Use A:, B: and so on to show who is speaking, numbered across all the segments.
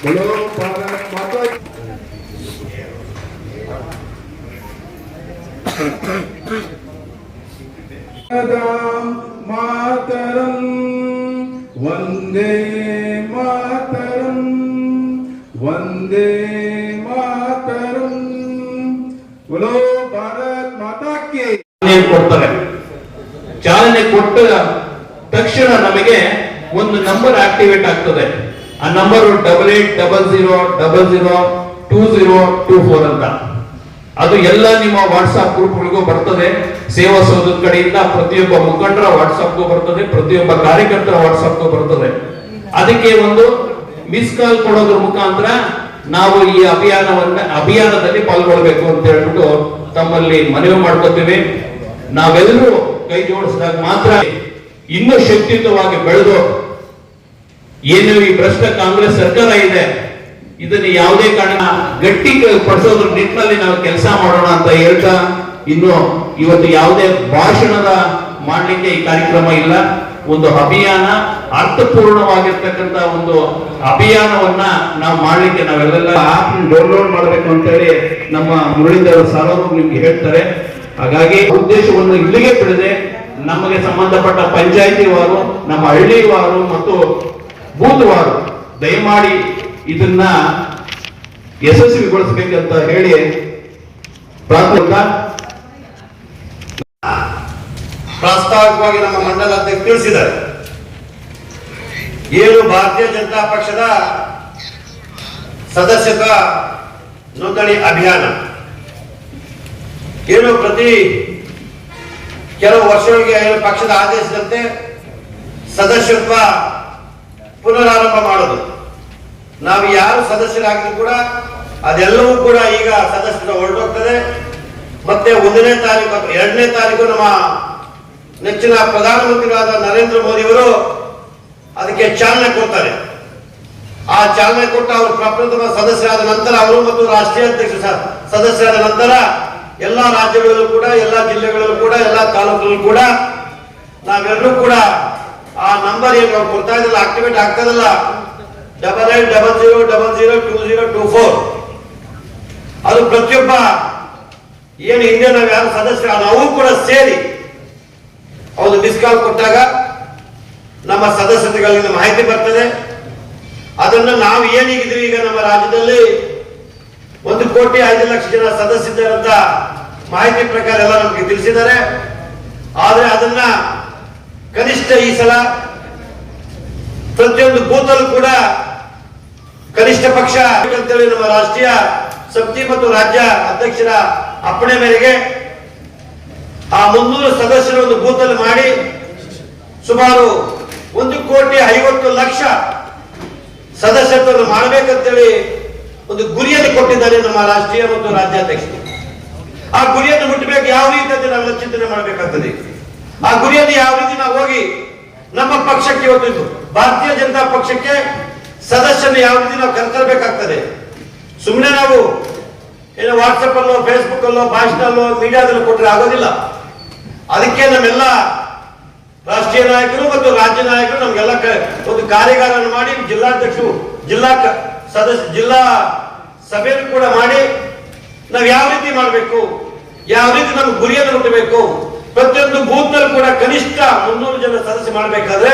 A: बोलो भारत माता की ಮಾತರಂ ವಂದೇ ಮಾತರಂ ವಂದೇ ಮಾತರಂ बोलो भारत माता की
B: ಚಾಲನೆ ಕೊಡ್ತಾರೆ ಚಾಲನೆ ಕೊಟ್ಟ ತಕ್ಷಣ ನಮಗೆ ಒಂದು ನಂಬರ್ ಆಕ್ಟಿವೇಟ್ ಆಗ್ತದೆ ಆ number double eight double zero double zero two zero two four ಅಂತ. ಅದು ಎಲ್ಲ ನಿಮ್ಮ ವಾಟ್ಸ್ಆಪ್ ಗ್ರೂಪ್ಗಳಿಗೂ ಬರ್ತದೆ. ಸೇವಾ ಸೌಧದ ಕಡೆಯಿಂದ ಪ್ರತಿಯೊಬ್ಬ ಮುಖಂಡರ ವಾಟ್ಸ್ಆಪ್ಗೂ ಬರ್ತದೆ, ಪ್ರತಿಯೊಬ್ಬ ಕಾರ್ಯಕರ್ತರ ವಾಟ್ಸ್ಆಪ್ಗೂ ಬರ್ತದೆ. ಅದಕ್ಕೆ ಒಂದು ಮಿಸ್ ಕಾಲ್ ಕೊಡೋದ್ರ ಮುಖಾಂತರ ನಾವು ಈ ಅಭಿಯಾನವನ್ನ, ಅಭಿಯಾನದಲ್ಲಿ ಪಾಲ್ಗೊಳ್ಬೇಕು ಅಂತ ಹೇಳ್ಬಿಟ್ಟು ತಮ್ಮಲ್ಲಿ ಮನವಿ ಮಾಡ್ಕೋತೀವಿ. ನಾವೆಲ್ಲರೂ ಕೈ ಜೋಡಿಸಿದಾಗ ಮಾತ್ರ ಇನ್ನೂ ಶಕ್ತಿಯುತವಾಗಿ ಬೆಳೆದು ಏನು ಈ ಭ್ರಷ್ಟ ಕಾಂಗ್ರೆಸ್ ಸರ್ಕಾರ ಇದೆ. ಇದನ್ನ ಯಾವುದೇ ಕಾರಣ ಗಟ್ಟಿ ಪಡಿಸೋದ್ರ ನಿಟ್ಟಿನಲ್ಲಿ ನಾವು ಕೆಲಸ ಮಾಡೋಣ ಅಂತ ಹೇಳ್ತಾ ಇನ್ನು ಇವತ್ತು ಯಾವುದೇ ಭಾಷಣದ ಮಾಡಲಿಕ್ಕೆ ಈ ಕಾರ್ಯಕ್ರಮ ಇಲ್ಲ. ಒಂದು ಅಭಿಯಾನ ಅರ್ಥಪೂರ್ಣವಾಗಿರ್ತಕ್ಕಂತ ಒಂದು ಅಭಿಯಾನವನ್ನ ನಾವು ಮಾಡ್ಲಿಕ್ಕೆ ನಾವೆಲ್ಲ ಆಪ್ ಡೌನ್ಲೋಡ್ ಮಾಡಬೇಕು ಅಂತ ಹೇಳಿ ನಮ್ಮ ಮುರಳೀಧರ ಸಾರವರು ನಿಮ್ಗೆ ಹೇಳ್ತಾರೆ. ಹಾಗಾಗಿ ಉದ್ದೇಶವನ್ನು ಇಲ್ಲಿಗೆ ಬಿಡದೆ ನಮಗೆ ಸಂಬಂಧಪಟ್ಟ ಪಂಚಾಯತಿವಾರು ನಮ್ಮ ಹಳ್ಳಿವಾರು ಮತ್ತು ಬೂತ್ ದಯಮಾಡಿ ಇದನ್ನ ಯಶಸ್ವಿಗೊಳಿಸಬೇಕಂತ ಹೇಳಿ ಪ್ರಾಥಮಿಕ
C: ಪ್ರಾಸ್ತಾವಿಕವಾಗಿ ನಮ್ಮ ಮಂಡಲ ಅಧ್ಯಕ್ಷ ತಿಳಿಸಿದ್ದಾರೆ. ಏನು ಭಾರತೀಯ ಜನತಾ ಪಕ್ಷದ ಸದಸ್ಯತ್ವ ನೋಂದಣಿ ಅಭಿಯಾನ. ಏನು ಪ್ರತಿ ಕೆಲವು ವರ್ಷಗಳಿಗೆ ಪಕ್ಷದ ಆದೇಶದಂತೆ ಸದಸ್ಯತ್ವ ಪುನರಾರಂಭ ಮಾಡೋದು. ನಾವು ಯಾರು ಸದಸ್ಯರಾಗಿದ್ರು ಕೂಡ ಅದೆಲ್ಲವೂ ಕೂಡ ಈಗ ಸದಸ್ಯರ ಹೊರಟೋಗ್ತದೆ. ಮತ್ತೆ ಒಂದನೇ ತಾರೀಕು ಎರಡನೇ ತಾರೀಕು ನಮ್ಮ ನೆಚ್ಚಿನ ಪ್ರಧಾನಮಂತ್ರಿಗಳಾದ ನರೇಂದ್ರ ಮೋದಿಯವರು ಅದಕ್ಕೆ ಚಾಲನೆ ಕೊಡ್ತಾರೆ. ಆ ಚಾಲನೆ ಕೊಟ್ಟು ಅವರು ಪ್ರಪ್ರಥಮ ಸದಸ್ಯರಾದ ನಂತರ ಅವರು ಮತ್ತು ರಾಷ್ಟ್ರೀಯ ಅಧ್ಯಕ್ಷ ಸದಸ್ಯರಾದ ನಂತರ ಎಲ್ಲಾ ರಾಜ್ಯಗಳಲ್ಲೂ ಕೂಡ, ಎಲ್ಲಾ ಜಿಲ್ಲೆಗಳಲ್ಲೂ ಕೂಡ, ಎಲ್ಲಾ ತಾಲೂಕಲ್ಲೂ ಕೂಡ ನಾವೆಲ್ಲರೂ ಕೂಡ ಆ ನಂಬರ್ ಏನು ನಾವು ಕೊಡ್ತಾ ಇದ್ದಲ್ಲ ಆಕ್ಟಿವೇಟ್ ಆಗ್ತದಲ್ಲ double eight double zero double zero two zero two four ಅದು ಪ್ರತಿಯೊಬ್ಬ ಏನು ಹಿಂದೆ ನಾವು ಯಾರು ಸದಸ್ಯರು ನಾವು ಕೂಡ ಸೇರಿ ಅವರು ಮಿಸ್ ಕಾಲ್ ಕೊಟ್ಟಾಗ ನಮ್ಮ ಸದಸ್ಯತೆಗಳಿಂದ ಮಾಹಿತಿ ಬರ್ತದೆ. ಅದನ್ನ ನಾವು ಏನೀಗಿದ್ವಿ ಈಗ ನಮ್ಮ ರಾಜ್ಯದಲ್ಲಿ ಒಂದು ಕೋಟಿ ಐದು ಲಕ್ಷ ಜನ ಸದಸ್ಯರಂತ ಮಾಹಿತಿ ಪ್ರಕಾರ ಎಲ್ಲ ನಮಗೆ ತಿಳಿಸಿದ್ದಾರೆ. ಆದರೆ ಅದನ್ನ ಕನಿಷ್ಠ ಈ ಸಲ ಪ್ರತಿಯೊಂದು ಬೂತಲ್ಲೂ ಕೂಡ ಕನಿಷ್ಠ ಪಕ್ಷ ಅಂತೇಳಿ ನಮ್ಮ ರಾಷ್ಟ್ರೀಯ ಸಮಿತಿ ಮತ್ತು ರಾಜ್ಯ ಅಧ್ಯಕ್ಷರ ಅಪ್ಪಣೆ ಮೇರೆಗೆ ಆ ಮುನ್ನೂರು ಸದಸ್ಯರ ಒಂದು ಬೂತಲ್ಲಿ ಮಾಡಿ ಸುಮಾರು ಒಂದು ಕೋಟಿ ಐವತ್ತು ಲಕ್ಷ ಸದಸ್ಯತ್ವವನ್ನು ಮಾಡಬೇಕಂತೇಳಿ ಒಂದು ಗುರಿಯನ್ನು ಕೊಟ್ಟಿದ್ದಾರೆ ನಮ್ಮ ರಾಷ್ಟ್ರೀಯ ಮತ್ತು ರಾಜ್ಯಾಧ್ಯಕ್ಷರು. ಆ ಗುರಿಯನ್ನು ಮುಟ್ಟಬೇಕು ಯಾವ ರೀತಿ ನಾವೆಲ್ಲ ಚಿಂತನೆ ಮಾಡಬೇಕಾಗ್ತದೆ? ಆ ಗುರಿಯನ್ನು ಯಾವ ರೀತಿ ನಾವು ಹೋಗಿ ನಮ್ಮ ಪಕ್ಷಕ್ಕೆ ಇವತ್ತು ಭಾರತೀಯ ಜನತಾ ಪಕ್ಷಕ್ಕೆ ಸದಸ್ಯನ ಯಾವ ರೀತಿ ನಾವು ಕರ್ತರಬೇಕಾಗ್ತದೆ? ಸುಮ್ಮನೆ ನಾವು ಏನು ವಾಟ್ಸಪ್ ಅಲ್ಲೋ ಫೇಸ್ಬುಕ್ ಅಲ್ಲೋ, ಭಾಷಣ ಅಲ್ಲೋ, ಮೀಡಿಯಾದಲ್ಲೂ ಕೊಟ್ಟರೆ ಆಗೋದಿಲ್ಲ. ಅದಕ್ಕೆ ನಮ್ಮೆಲ್ಲ ರಾಷ್ಟ್ರೀಯ ನಾಯಕರು ಮತ್ತು ರಾಜ್ಯ ನಾಯಕರು ನಮ್ಗೆಲ್ಲ ಒಂದು ಕಾರ್ಯಾಗಾರವನ್ನು ಮಾಡಿ ಜಿಲ್ಲಾಧ್ಯಕ್ಷರು, ಜಿಲ್ಲಾ ಸದಸ್ಯ, ಜಿಲ್ಲಾ ಸಭೆಯನ್ನು ಕೂಡ ಮಾಡಿ ನಾವು ಯಾವ ರೀತಿ ಮಾಡಬೇಕು, ಯಾವ ರೀತಿ ನಮ್ಮ ಗುರಿಯನ್ನು ಮುಟ್ಟಬೇಕು ಪ್ರತಿಯೊಂದು ಬೂತ್ನಲ್ಲಿ ಕೂಡ ಕನಿಷ್ಠ ಮುನ್ನೂರು ಜನ ಸದಸ್ಯ ಮಾಡಬೇಕಾದ್ರೆ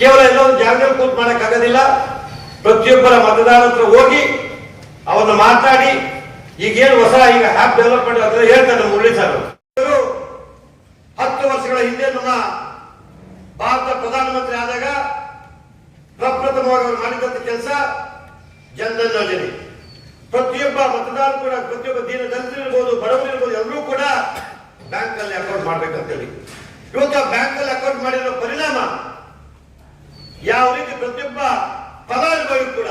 C: ಕೇವಲ ಎಲ್ಲೋ ಒಂದು ಜಾಗದಲ್ಲಿ ಕೂತ್ ಮಾಡಕ್ಕಾಗೋದಿಲ್ಲ. ಪ್ರತಿಯೊಬ್ಬರ ಮತದಾರರ ಹೋಗಿ ಅವನ್ನ ಮಾತಾಡಿ, ಈಗೇನು ಹೊಸ ಈಗ ಆಪ್ ಡೆವಲಪ್ಮೆಂಟ್ ಅಂತ ಹೇಳ್ತಾರೆ ಮುರಳಿ ಸರ್. ಹತ್ತು ವರ್ಷಗಳ ಹಿಂದೆ ನಮ್ಮ ಭಾರತ ಪ್ರಧಾನಮಂತ್ರಿ ಆದಾಗ ಪ್ರಪ್ರಥಮವಾಗಿ ಅವರು ಮಾಡಿದಂತ ಕೆಲಸ ಜನಧನ್ ಯೋಜನೆ. ಪ್ರತಿಯೊಬ್ಬ ಮತದಾರ ಕೂಡ, ಪ್ರತಿಯೊಬ್ಬ ದೀನ ದಲಿತರಿರ್ಬೋದು ಬಡವರಿರ್ಬೋದು ಎಲ್ಲರೂ ಕೂಡ ಬ್ಯಾಂಕ್ ಅಕೌಂಟ್ ಮಾಡ್ಬೇಕಂತೇಳಿ. ಇವತ್ತು ಆ ಬ್ಯಾಂಕ್ ಅಲ್ಲಿ ಅಕೌಂಟ್ ಮಾಡಿರೋ ಪರಿಣಾಮ ಯಾವ ರೀತಿ ಪ್ರತಿಯೊಬ್ಬ ಫಲಾನುಭವಿ ಕೂಡ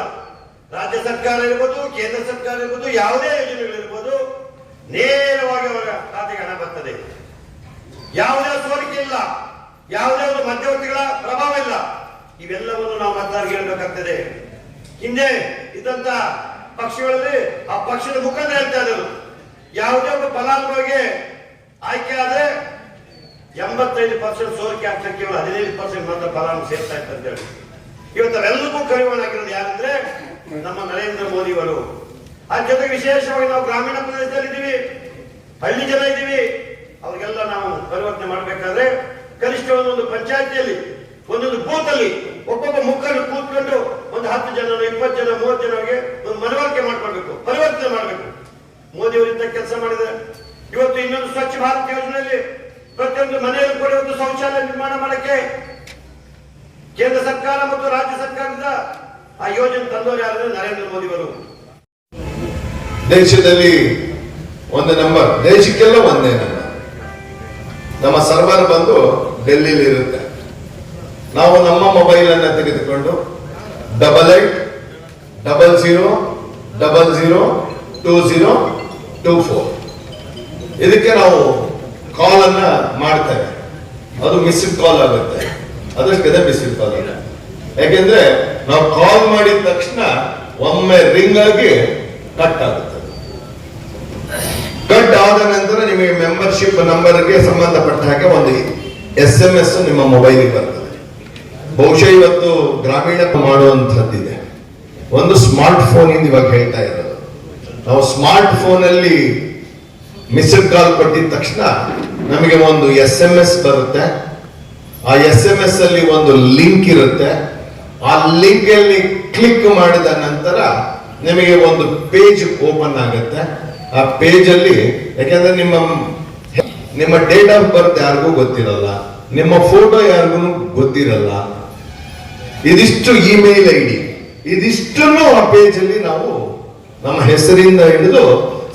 C: ರಾಜ್ಯ ಸರ್ಕಾರ ಇರ್ಬೋದು, ಕೇಂದ್ರ ಸರ್ಕಾರ ಇರ್ಬೋದು, ಯಾವುದೇ ಯೋಜನೆಗಳಿರ್ಬೋದು, ನೇರವಾಗಿ ಅವರ ಖಾತೆಗೆ ಹಣ ಬರ್ತದೆ. ಯಾವುದೇ ಸೋರಿಕೆ ಇಲ್ಲ, ಯಾವುದೇ ಒಂದು ಮಧ್ಯವರ್ತಿಗಳ ಪ್ರಭಾವ ಇಲ್ಲ. ಇವೆಲ್ಲವನ್ನು ನಾವು ಮತದಾರರಿಗೆ ಹೇಳಬೇಕಾಗ್ತದೆ. ಹಿಂದೆ ಇದ್ದಂತ ಪಕ್ಷಗಳಲ್ಲಿ ಆ ಪಕ್ಷದ ಮುಖಂಡ ಹೇಳ್ತಾ ಇದ್ದರು ಯಾವುದೇ ಒಬ್ಬ ಫಲಾನುಭವಿಗೆ ಆಯ್ಕೆ ಆದ್ರೆ ಎಂಬತ್ತೈದು ಪರ್ಸೆಂಟ್ ಸೋರಿಕೆ ಆಗ್ತದೆ ಕೇವಲ ಹದಿನೈದು ಪರ್ಸೆಂಟ್ ಮಾತ್ರ ಫಲಾನು ಸೇರ್ತಾ ಇತ್ತು ಅಂತ ಹೇಳಿ. ಇವತ್ತು ಎಲ್ಲರಿಗೂ ಕಡಿವಾಣ ಆಗಿರೋದು ಯಾರಂದ್ರೆ ನಮ್ಮ ನರೇಂದ್ರ ಮೋದಿಯವರು. ಆ ಜೊತೆಗೆ ವಿಶೇಷವಾಗಿ ನಾವು ಗ್ರಾಮೀಣ ಪ್ರದೇಶದಲ್ಲಿ ಇದ್ದೀವಿ, ಹಳ್ಳಿ ಜನ ಇದ್ದೀವಿ. ಅವ್ರಿಗೆಲ್ಲ ನಾವು ಪರಿವರ್ತನೆ ಮಾಡಬೇಕಾದ್ರೆ ಕನಿಷ್ಠ ಒಂದೊಂದು ಪಂಚಾಯತಿಯಲ್ಲಿ, ಒಂದೊಂದು ಬೂತ್ ಅಲ್ಲಿ ಒಬ್ಬೊಬ್ಬ ಮುಖಂಡ ಕೂತ್ಕೊಂಡು ಒಂದು ಹತ್ತು ಜನ, ಇಪ್ಪತ್ತು ಜನ, ಮೂವತ್ತು ಜನರಿಗೆ ಒಂದು ಮನವರಿಕೆ ಮಾಡ್ಕೊಳ್ಬೇಕು, ಪರಿವರ್ತನೆ ಮಾಡಬೇಕು. ಮೋದಿ ಅವರಿಂದ ಕೆಲಸ ಮಾಡಿದ್ದಾರೆ. ಇವತ್ತು ಇನ್ನೊಂದು ಸ್ವಚ್ಛ ಭಾರತ್ ಯೋಜನೆಯಲ್ಲಿ ಪ್ರತಿಯೊಂದು ಮನೆಯಲ್ಲಿ ಕೂಡ ಒಂದು ಶೌಚಾಲಯ ನಿರ್ಮಾಣ ಮಾಡಕ್ಕೆ ಕೇಂದ್ರ ಸರ್ಕಾರ ಮತ್ತು ರಾಜ್ಯ ಸರ್ಕಾರದಿಂದ ಆ ಯೋಜನೆ ತಂದವರು ಯಾರು ನರೇಂದ್ರ ಮೋದಿ ಅವರು
D: ದೇಶದಲ್ಲಿ ಒಂದು ನಂಬರ್, ದೇಶಕ್ಕೆಲ್ಲ ಒಂದೇ ನಂಬರ್. ನಮ್ಮ ಸರ್ವರ್ ಬಂದು ಡೆಲ್ಲಿಲಿ ಇರುತ್ತೆ. ನಾವು ನಮ್ಮ ಮೊಬೈಲ್ ಅನ್ನ ತೆಗೆದುಕೊಂಡು double eight double zero double zero two zero two four ಇದಕ್ಕೆ ನಾವು ಕಾಲ್ ಅನ್ನ ಮಾಡ್ತೇವೆ. ಅದು ಮಿಸ್ಡ್ ಕಾಲ್ ಆಗುತ್ತೆ. ಅದಕ್ಕೆ ಮಿಸ್ಡ್ ಕಾಲ್ ಆಗುತ್ತೆ. ಯಾಕೆಂದ್ರೆ ನಾವು ಕಾಲ್ ಮಾಡಿದ ತಕ್ಷಣ ಒಮ್ಮೆ ರಿಂಗ್ ಆಗಿ ಕಟ್ ಆಗುತ್ತೆ. ಕಟ್ ಆದ ನಂತರ ನಿಮಗೆ ಮೆಂಬರ್ಶಿಪ್ ನಂಬರ್ಗೆ ಸಂಬಂಧಪಟ್ಟ ಹಾಗೆ ಒಂದು ಎಸ್ ಎಂ ಎಸ್ ನಿಮ್ಮ ಮೊಬೈಲಿಗೆ ಬರ್ತದೆ. ಬಹುಶಃ ಇವತ್ತು ಗ್ರಾಮೀಣ ಮಾಡುವಂತದ್ದಿದೆ ಒಂದು ಸ್ಮಾರ್ಟ್ ಫೋನ್ ಇಂದ ಇವಾಗ ಹೇಳ್ತಾ ಇರೋದು. ನಾವು ಸ್ಮಾರ್ಟ್ ಫೋನ್ ಅಲ್ಲಿ ಮಿಸ್ಡ್ ಕಾಲ್ ಕೊಟ್ಟಿದ ತಕ್ಷಣ ನಮಗೆ ಒಂದು ಎಸ್ ಎಂ ಎಸ್ ಬರುತ್ತೆ. ಆ ಎಸ್ ಎಂ ಎಸ್ ಅಲ್ಲಿ ಒಂದು ಲಿಂಕ್ ಇರುತ್ತೆ. ಆ ಲಿಂಕ್ ಅಲ್ಲಿ ಕ್ಲಿಕ್ ಮಾಡಿದ ನಂತರ ನಿಮಗೆ ಒಂದು ಪೇಜ್ ಓಪನ್ ಆಗುತ್ತೆ. ಆ ಪೇಜ್ ಅಲ್ಲಿ, ಯಾಕಂದ್ರೆ ನಿಮ್ಮ ನಿಮ್ಮ ಡೇಟ್ ಆಫ್ ಬರ್ತ್ ಯಾರಿಗೂ ಗೊತ್ತಿರಲ್ಲ. ನಿಮ್ಮ ಫೋಟೋ ಯಾರಿಗೂ ಗೊತ್ತಿರಲ್ಲ. ಇದಿಷ್ಟು ಇಮೇಲ್ ಐ ಡಿ ಇದಿಷ್ಟನ್ನು ಆ ಪೇಜ್ ಅಲ್ಲಿ ನಾವು ನಮ್ಮ ಹೆಸರಿಂದ ಹಿಡಿದು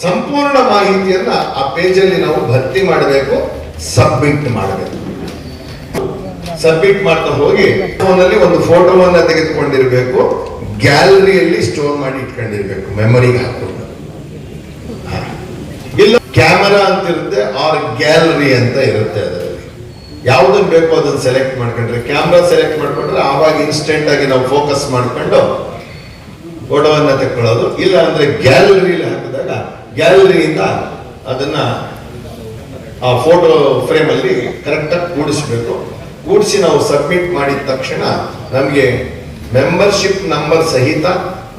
D: ಸಂಪೂರ್ಣ ಮಾಹಿತಿಯನ್ನ ಆ ಪೇಜಲ್ಲಿ ನಾವು ಭರ್ತಿ ಮಾಡಬೇಕು, ಸಬ್ಮಿಟ್ ಮಾಡಬೇಕು. ಸಬ್ಮಿಟ್ ಮಾಡ್ತಾ ಹೋಗಿ ಫೋನಲ್ಲಿ ಒಂದು ಫೋಟೋವನ್ನ ತೆಗೆದುಕೊಂಡಿರ್ಬೇಕು, ಗ್ಯಾಲರಿಯಲ್ಲಿ ಸ್ಟೋರ್ ಮಾಡಿ ಇಟ್ಕೊಂಡಿರ್ಬೇಕು, ಮೆಮೊರಿಗೆ ಹಾಕೊಂಡು. ಇಲ್ಲ, ಕ್ಯಾಮರಾ ಅಂತ ಇರುತ್ತೆ ಆರ್ ಗ್ಯಾಲರಿ ಅಂತ ಇರುತ್ತೆ ಅದರಲ್ಲಿ. ಯಾವ್ದನ್ ಬೇಕೋ ಅದನ್ನ ಸೆಲೆಕ್ಟ್ ಮಾಡ್ಕೊಂಡ್ರೆ, ಕ್ಯಾಮ್ರಾ ಸೆಲೆಕ್ಟ್ ಮಾಡ್ಕೊಂಡ್ರೆ ಆವಾಗ ಇನ್ಸ್ಟೆಂಟ್ ಆಗಿ ನಾವು ಫೋಕಸ್ ಮಾಡ್ಕೊಂಡು ಫೋಟೋವನ್ನ ತೆಕ್ಕೊಳ್ಳೋದು. ಇಲ್ಲ ಅಂದ್ರೆ ಗ್ಯಾಲರಿಲಿ ಗ್ಯಾಲರಿಯಿಂದ ಅದನ್ನ ಆ ಫೋಟೋ ಫ್ರೇಮ್ ಅಲ್ಲಿ ಕರೆಕ್ಟ್ ಆಗಿ ಕೂಡಿಸ್ಬೇಕು. ಕೂಡಿಸಿ ನಾವು ಸಬ್ಮಿಟ್ ಮಾಡಿದ ತಕ್ಷಣ ನಮಗೆ ಮೆಂಬರ್ಶಿಪ್ ನಂಬರ್ ಸಹಿತ,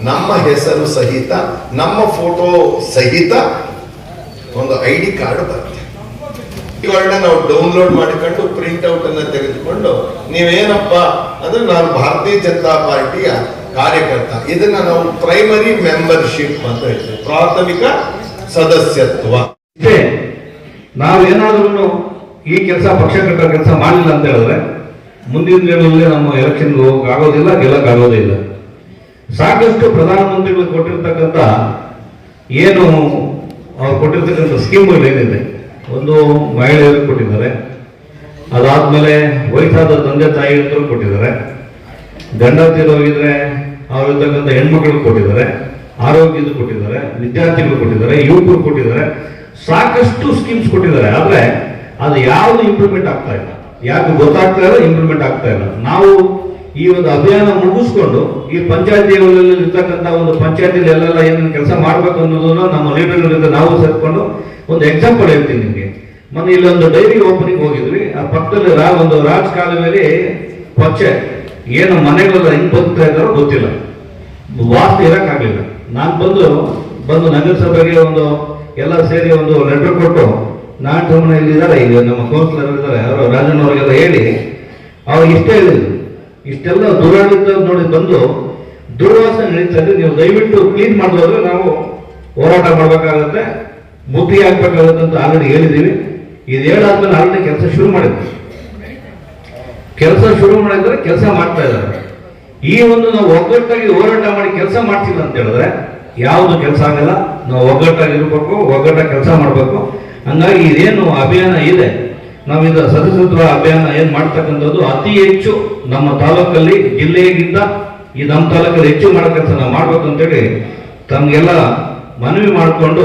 D: ನಮ್ಮ ಹೆಸರು ಸಹಿತ, ನಮ್ಮ ಫೋಟೋ ಸಹಿತ ಒಂದು ಐ ಡಿ ಕಾರ್ಡ್ ಬರುತ್ತೆ. ಇವುಗಳನ್ನ ನಾವು ಡೌನ್ಲೋಡ್ ಮಾಡಿಕೊಂಡು ಪ್ರಿಂಟ್ ಔಟ್ ಅನ್ನ ತೆಗೆದುಕೊಂಡು ನೀವೇನಪ್ಪ ಅಂದ್ರೆ ನಾನು ಭಾರತೀಯ ಜನತಾ ಪಾರ್ಟಿಯ ಕಾರ್ಯಕರ್ತ. ಇದನ್ನ ನಾವು ಪ್ರೈಮರಿ ಮೆಂಬರ್ಶಿಪ್ ಅಂತ ಹೇಳ್ತೀವಿ. ಪ್ರಾಥಮಿಕ ಸದಸ್ಯತ್ವ.
E: ನಾವು ಏನಾದರೂ ಈ ಕೆಲಸ ಪಕ್ಷ ಕಟ್ಟೋ ಕೆಲಸ ಮಾಡಲಿಲ್ಲ ಅಂತ ಹೇಳಿದ್ರೆ, ಮುಂದಿನ ದಿನಗಳಲ್ಲಿ ನಮ್ಮ ಎಲೆಕ್ಷನ್ ಆಗೋದಿಲ್ಲ ಗೆಲ್ಲಕ್ಕಾಗೋದೇ ಇಲ್ಲ. ಸಾಕಷ್ಟು ಪ್ರಧಾನಮಂತ್ರಿಗಳು ಕೊಟ್ಟಿರ್ತಕ್ಕಂಥ ಏನು, ಅವ್ರು ಕೊಟ್ಟಿರ್ತಕ್ಕಂಥ ಸ್ಕೀಮ್ಗಳು ಏನಿದೆ, ಒಂದು ಮಹಿಳೆಯರು ಕೊಟ್ಟಿದ್ದಾರೆ, ಅದಾದಮೇಲೆ ವಯಸ್ಸಾದ ತಂದೆ ತಾಯಿಗಳು ಕೊಟ್ಟಿದ್ದಾರೆ ಗಂಡ ತೀರೋಗಿದ್ರೆ ಅವ್ರಿರ್ತಕ್ಕಂಥ ಹೆಣ್ಮಕ್ಳಿಗೆ ಕೊಟ್ಟಿದ್ದಾರೆ. ಆರೋಗ್ಯದ ಕೊಟ್ಟಿದ್ದಾರೆ, ವಿದ್ಯಾರ್ಥಿಗಳು ಕೊಟ್ಟಿದ್ದಾರೆ, ಯುವಕರು ಕೊಟ್ಟಿದ್ದಾರೆ, ಸಾಕಷ್ಟು ಸ್ಕೀಮ್ಸ್ ಕೊಟ್ಟಿದ್ದಾರೆ. ಆದರೆ ಅದು ಯಾವುದು ಇಂಪ್ಲಿಮೆಂಟ್ ಆಗ್ತಾ ಇಲ್ಲ. ಯಾಕೆ ಗೊತ್ತಾಗ್ತಾ ಇಲ್ಲ ಇಂಪ್ಲಿಮೆಂಟ್ ಆಗ್ತಾ ಇಲ್ಲ. ನಾವು ಈ ಒಂದು ಅಭಿಯಾನ ಮುಗಿಸ್ಕೊಂಡು ಈ ಪಂಚಾಯತಿಗಳಲ್ಲಿ ಇರ್ತಕ್ಕಂಥ ಒಂದು ಪಂಚಾಯತಿಲಿ ಎಲ್ಲೆಲ್ಲ ಏನೇನು ಕೆಲಸ ಮಾಡ್ಬೇಕು ಅನ್ನೋದನ್ನ ನಮ್ಮ ಲೀಡರ್ಗಳಿಂದ ನಾವು ಸೇರ್ಕೊಂಡು ಒಂದು ಎಕ್ಸಾಂಪಲ್ ಹೇಳ್ತೀನಿ ನಿಮಗೆ. ಮೊನ್ನೆ ಇಲ್ಲೊಂದು ಡೈರಿ ಓಪನಿಂಗ್ ಹೋಗಿದ್ವಿ. ಆ ಪಕ್ಕದಲ್ಲಿ ರಾ ಒಂದು ರಾಜ್ ಕಾಲುವೆಲಿ ಪಚ್ಚೆ ಏನು ಮನೆಗಳೆಲ್ಲ ಹೆಂಗ್ ಬದುಕ್ತಾ ಇದ್ದಾರೋ ಗೊತ್ತಿಲ್ಲ. ವಾಸ್ತು ಇರಕ್ಕಾಗ್ಲಿಲ್ಲ. ನಾನು ಬಂದು ಬಂದು ನಗರಸಭೆಗೆ ಒಂದು ಎಲ್ಲ ಸೇರಿ ಒಂದು ಲೆಟರ್ ಕೊಟ್ಟು, ನಾನ್ ಇಲ್ಲಿದ್ದಾರೆ ಈಗ ನಮ್ಮ ಕೌನ್ಸಿಲರ್ ಇದ್ದಾರೆ ಅವರು ಅವರಿಗೆಲ್ಲ ಹೇಳಿ, ಅವ್ರಿಗೆ ಇಷ್ಟ ಹೇಳಿದ್ರು ಇಷ್ಟೆಲ್ಲ ದುರಾಡಳಿತ ನೋಡಿ ಬಂದು ದುರ್ವಾಸ ನಡೀತದೆ ನೀವು ದಯವಿಟ್ಟು ಕ್ಲೀನ್ ಮಾಡಿದ್ರೆ ನಾವು ಹೋರಾಟ ಮಾಡ್ಬೇಕಾಗತ್ತೆ ಮುದ್ದಿ ಹಾಕ್ಬೇಕಾಗತ್ತೆ ಅಂತ ಆಲ್ರೆಡಿ ಹೇಳಿದೀವಿ ಇದು ಹೇಳಾದ್ಮೇಲೆ ಆಲ್ರೆಡಿ ಕೆಲಸ ಶುರು ಮಾಡಿದ್ವಿ ಕೆಲಸ ಶುರು ಮಾಡಿದ್ರೆ ಕೆಲಸ ಮಾಡ್ತಾ ಇದ್ದಾರೆ. ಈ ಒಂದು ನಾವು ಒಗ್ಗಟ್ಟಾಗಿ ಹೋರಾಟ ಮಾಡಿ ಕೆಲಸ ಮಾಡ್ತಿಲ್ಲ ಅಂತ ಹೇಳಿದ್ರೆ ಯಾವುದು ಕೆಲಸ ಆಗಲ್ಲ. ನಾವು ಒಗ್ಗಟ್ಟಾಗಿ ಇರಬೇಕು, ಒಗ್ಗಟ್ಟಾಗಿ ಕೆಲಸ ಮಾಡಬೇಕು. ಹಂಗಾಗಿ ಇದೇನು ಅಭಿಯಾನ ಇದೆ. ನಾವಿದ ಸದಸ್ಯತ್ವ ಅಭಿಯಾನ ಏನು ಮಾಡ್ತಕ್ಕಂಥದ್ದು, ಅತಿ ಹೆಚ್ಚು ನಮ್ಮ ತಾಲೂಕಲ್ಲಿ, ಜಿಲ್ಲೆಗಿಂತ ಈ ನಮ್ಮ ತಾಲೂಕಲ್ಲಿ ಹೆಚ್ಚು ಮಾಡೋ ಕೆಲಸ ನಾವು ಮಾಡ್ಬೇಕು ಅಂತೇಳಿ ತಮಗೆಲ್ಲ ಮನವಿ ಮಾಡಿಕೊಂಡು